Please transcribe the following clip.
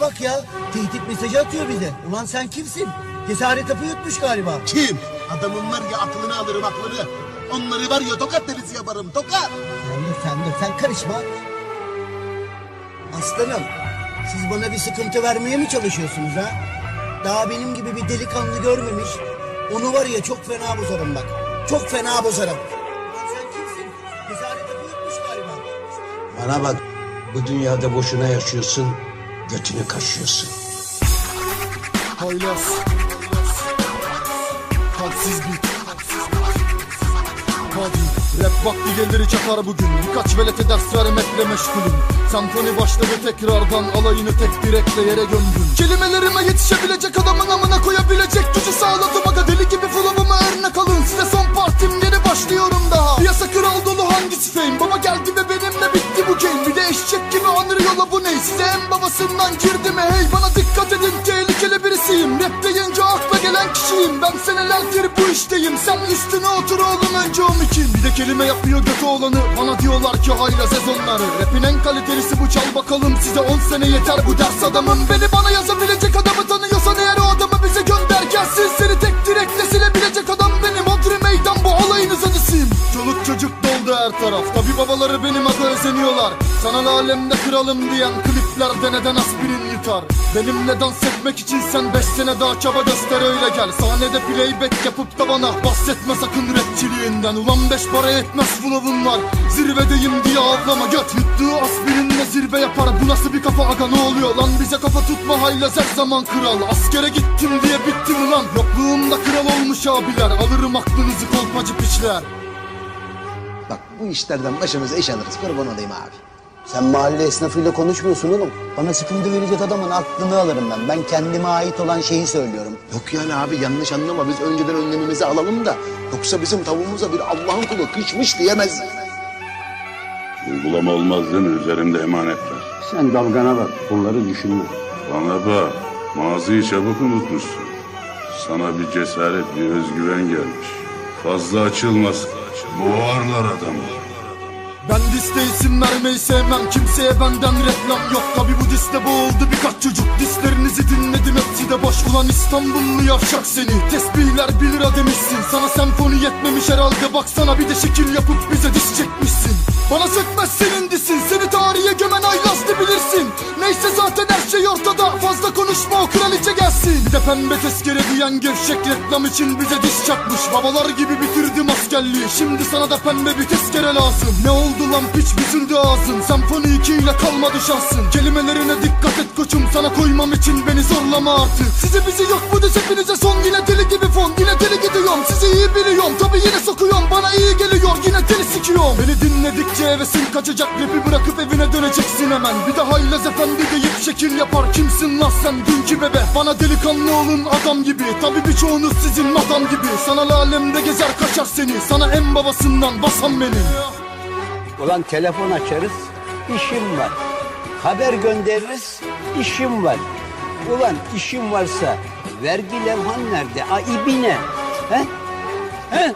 Bak ya tehdit mesajı atıyor bize. Ulan sen kimsin? Cesaret hapı yutmuş galiba. Kim? Adamın var ya aklını alırım aklını. Onları var ya tokat denizi yaparım tokat. Sen dur sen dur sen karışma. Aslanım siz bana bir sıkıntı vermeye mi çalışıyorsunuz ha? Daha benim gibi bir delikanlı görmemiş. Onu var ya çok fena bozarım bak. Çok fena bozarım. Ulan sen kimsin? Cesaret hapı yutmuş galiba. Bana bak bu dünyada boşuna yaşıyorsun, götünü kaşıyorsun. Haylaz Hadsiz bir Hadi. Rap vakti gelir çakar bugün. Birkaç velete ders vermekle meşgulüm. Senfoni başladı tekrardan Alayını tek bir ekle yere gömdüm. Kelimelerime yetişebilecek adamın amına koyabilecek Gücü sağladım aga. Deli gibi flow'uma örnek alın. Size son partim yeni başlıyorum daha. Piyasa kral dolu hangisi fame? Baba geldi ve benimle Bir eşek gibi anır yola bu ne Size en babasından girdi mi? Hey Bana dikkat edin. Tehlikeli birisiyim. Rap deyince akla gelen kişiyim. Ben senelerdir bu işteyim. Sen üstüne otur oğlum önce o mikin. Bir de kelime yapıyor götü olanı Bana diyorlar ki hayla sezonları. Rapin en kalitelisi bu çal bakalım. Size 10 sene yeter bu ders adamım. Beni bana yazabilecek adamı tanıyorsan eğer o adamı bize gönder. Gelsin Seni tek direkle silebilecek adam benim. Odri meydan bu olayınız acısıyım. Çoluk çocuk doldu her taraf Tabi babaları benim özeniyorlar Sanal alemde kralım diyen kliplerde neden aspirin yutar? Benimle dans etmek için sen 5 sene daha çaba göster öyle gel. Sahnede playback yapıp da bana bahsetme sakın rapçiliğinden. Ulan 5 para etmez flow'un var. Zirvedeyim diye avlama göt Yuttuğu aspirinle zirve yapar. Bu nasıl bir kafa aga ne oluyor lan? Bize kafa tutma haylaz her zaman kral. Askere gittim diye bittim ulan. Yokluğumda kral olmuş abiler. Alırım aklınızı kolpacı piçler Bak bu işlerden başımıza iş alırız kurban olayım abi. Sen mahalle esnafıyla konuşmuyorsun oğlum. Bana sıkıntı verecek adamın aklını alırım ben. Ben kendime ait olan şeyi söylüyorum. Yok yani abi yanlış anlama biz önceden önlemimizi alalım da yoksa bizim tavuğumuza bir Allah'ın kulu kışmış diyemez. Uygulama olmaz değil mi? Üzerimde emanet var. Sen dalgana bak, bunları düşünme. Bana bak, maziyi çabuk unutmuşsun. Sana bir cesaret, bir özgüven gelmiş. Fazla açılmasın. Boğarlar adamı. Ben diste isim vermeyi sevmem. Kimseye benden reklam yok. Tabi bu diste boğuldu birkaç çocuk. Dislerinizi dinledim. Hepsi de boş. Ulan İstanbullu yavşak seni? Tesbihler bir lira demişsin. Sana senfoni yetmemiş herhalde. Baksana bir de şekil yapıp bize diş çekmişsin. Bana sökmez senin Neyse zaten her şey ortada. Fazla konuşma o kraliçe gelsin. Bir de pembe tezkere diyen gevşek reklam için bize diş çakmış. Babalar gibi bitirdim askerliği. Şimdi sana da pembe bir tezkere lazım. Ne oldu lan? Piç büzüldü ağzın Senfoni 2 ile kalmadı şansın Kelimelerine dikkat et koçum. Sana koymam için beni zorlama artık. Sizi bizi yok bu diz hepinize son. Yine deli gibi fon. Yine deli gidiyorum. Sizi iyi biliyorum. Tabi yine sokuyorum. Bana iyi geliyor yine deli sikiyorum Beni dinledikçe hevesin kaçacak Rapi bırakıp evine döneceksin hemen Bir de haylaz efendi deyip şekil yapar Kimsin lan sen dünkü bebe Bana delikanlı olun adam gibi Tabi birçoğunuz sizin madam gibi Sanal alemde gezer kaçar seni Sana en babasından basan benim Ulan telefon açarız, işim var. Haber göndeririz, işim var. Ulan işim varsa vergi levhan nerede? A ibine. He? He?